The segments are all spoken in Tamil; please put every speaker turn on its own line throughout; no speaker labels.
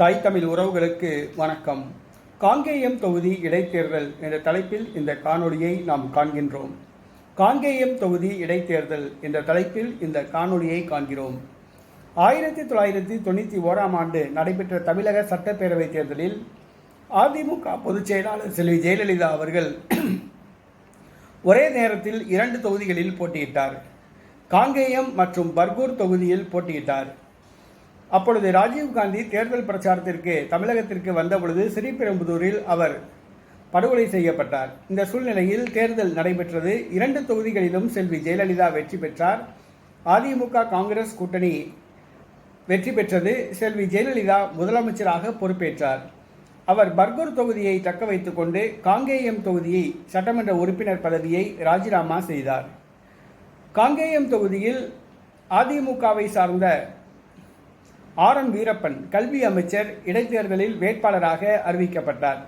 தாய் தமிழ் உறவுகளுக்கு வணக்கம். காங்கேயம் தொகுதி இடைத்தேர்தல் என்ற தலைப்பில் இந்த காணொளியை நாம் காண்கின்றோம். காங்கேயம் தொகுதி இடைத்தேர்தல் என்ற தலைப்பில் இந்த காணொளியை காண்கிறோம். ஆயிரத்தி தொள்ளாயிரத்தி தொண்ணூற்றி ஓராம் ஆண்டு நடைபெற்ற தமிழக சட்டப்பேரவைத் தேர்தலில் அதிமுக பொதுச் செயலாளர் செல்வி ஜெயலலிதா அவர்கள் ஒரே நேரத்தில் இரண்டு தொகுதிகளில் போட்டியிட்டார். காங்கேயம் மற்றும் பர்கூர் தொகுதியில் போட்டியிட்டார். அப்பொழுது ராஜீவ்காந்தி தேர்தல் பிரச்சாரத்திற்கு தமிழகத்திற்கு வந்தபொழுது ஸ்ரீபெரும்புதூரில் அவர் படுகொலை செய்யப்பட்டார். இந்த சூழ்நிலையில் தேர்தல் நடைபெற்றது. இரண்டு தொகுதிகளிலும் செல்வி ஜெயலலிதா வெற்றி பெற்றார். அதிமுக காங்கிரஸ் கூட்டணி வெற்றி பெற்றது. செல்வி ஜெயலலிதா முதலமைச்சராக பொறுப்பேற்றார். அவர் பர்கூர் தொகுதியை தக்க வைத்துக் கொண்டு காங்கேயம் தொகுதியை சட்டமன்ற உறுப்பினர் பதவியை ராஜினாமா செய்தார். காங்கேயம் தொகுதியில் அதிமுகவை சார்ந்த ஆர் என் வீரப்பன் கல்வி அமைச்சர் இடைத்தேர்தலில் வேட்பாளராக அறிவிக்கப்பட்டார்.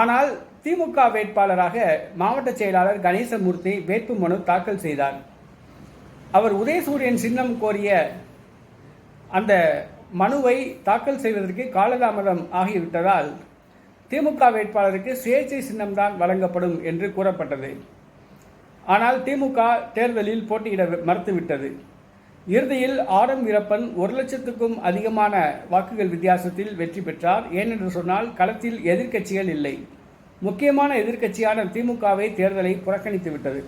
ஆனால் திமுக வேட்பாளராக மாவட்ட செயலாளர் கணேசமூர்த்தி வேட்புமனு தாக்கல் செய்தார். அவர் உதயசூரியன் சின்னம் கோரிய அந்த மனுவை தாக்கல் செய்வதற்கு காலதாமதம் ஆகிவிட்டதால் திமுக வேட்பாளருக்கு சுயேட்சை சின்னம்தான் வழங்கப்படும் என்று கூறப்பட்டது. ஆனால் திமுக தேர்தலில் போட்டியிட மறுத்துவிட்டது. இறுதியில் ஆர் எம் வீரப்பன் ஒரு லட்சத்துக்கும் அதிகமான வாக்குகள் வித்தியாசத்தில் வெற்றி பெற்றார். ஏனென்று சொன்னால் களத்தில் எதிர்க்கட்சிகள் இல்லை. முக்கியமான எதிர்க்கட்சியான திமுகவை தேர்தலை புறக்கணித்து விட்டது.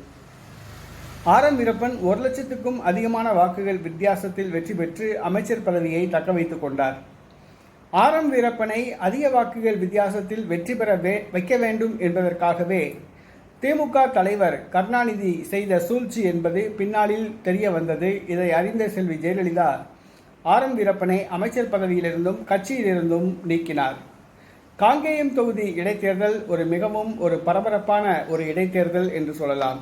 ஆர் எம் வீரப்பன் ஒரு லட்சத்துக்கும் அதிகமான வாக்குகள் வித்தியாசத்தில் வெற்றி பெற்று அமைச்சர் பதவியை தக்க வைத்துக் கொண்டார். ஆர் எம் வீரப்பனை அதிக வாக்குகள் வித்தியாசத்தில் வெற்றி பெற வைக்க வேண்டும் என்பதற்காகவே திமுக தலைவர் கருணாநிதி செய்த சூழ்ச்சி என்பது பின்னாளில் தெரிய வந்தது. இதை அறிந்த செல்வி ஜெயலலிதா ஆர் எம் வீரப்பனை அமைச்சர் பதவியிலிருந்தும் கட்சியிலிருந்தும் நீக்கினார். காங்கேயம் தொகுதி இடைத்தேர்தல் ஒரு மிகவும் ஒரு பரபரப்பான ஒரு இடைத்தேர்தல் என்று சொல்லலாம்.